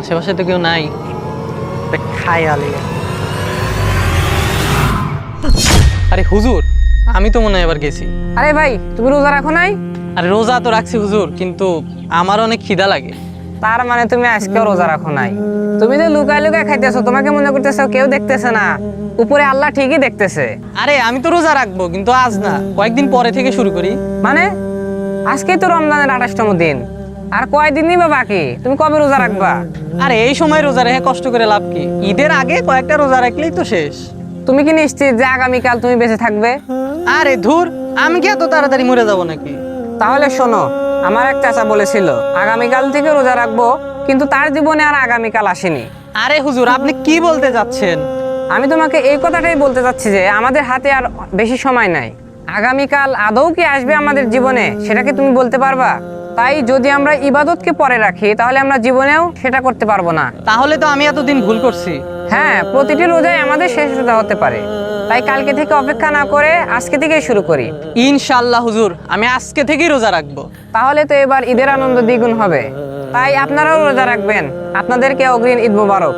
আশেপাশে তো কেউ নাই। খাই আলি আরে হুজুর আমি তো মনে হয় এবার গেছি। আরে ভাই তুমি রোজা রাখো নাই? আরে রোজা তো রাখছি হুজুর কিন্তু আমার অনেক খিদা লাগে। তার মানে তুমি আজকেও রোজা রাখো নাই। তুমি যে লুকায় লুকায় খাইতেছো তোমাকে মনে করতেছো কেউ দেখতেছে না। উপরে আল্লাহ ঠিকই দেখতেছে। আরে আমি তো রোজা রাখব কিন্তু আজ না কয়েকদিন পরে থেকে শুরু করি। মানে? আজকে তো রমজানের আঠাশতম দিন। আর কয়দিনই বা বাকি? তুমি কবে রোজা রাখবা? আরে এই সময় রোজা রেখে কষ্ট করে লাভ কি? ঈদের আগে কয়েকটা রোজা রাখলেই তো শেষ। তুমি কি নিশ্চিত যে আগামীকাল তুমি বেঁচে থাকবে? আরে ধুর আমি কি এত তাড়াতাড়ি মরে যাব নাকি? তাহলে শোনো আমার এক চাচা বলেছিল আগামীকাল থেকে রোজা রাখব কিন্তু তার জীবনে আর আগামীকাল আসেনি। আরে হুজুর আপনি কি বলতে যাচ্ছেন? আমি তোমাকে এই কথাটাই বলতে চাচ্ছি যে আমাদের হাতে আর বেশি সময় নাই। আগামীকাল আদৌ কি আসবে আমাদের জীবনে সেটা কি তুমি বলতে পারবা? তাই যদি আমরা ইবাদতকে পরে রাখি তাহলে আমরা জীবনেও সেটা করতে পারব না। তাহলে তো আমি এতদিন ভুল করছি। হ্যাঁ প্রতিটি রোজাই আমাদের শেষ রোজা হতে পারে। তাই কালকে থেকে অপেক্ষা না করে আজকে থেকেই শুরু করি। ইনশাল্লাহ হুজুর আমি আজকে থেকেই রোজা রাখব। তাহলে তো এবার ঈদের আনন্দ দ্বিগুণ হবে। তাই আপনারাও রোজা রাখবেন। আপনাদেরকে অগ্রিম ঈদ মুবারক।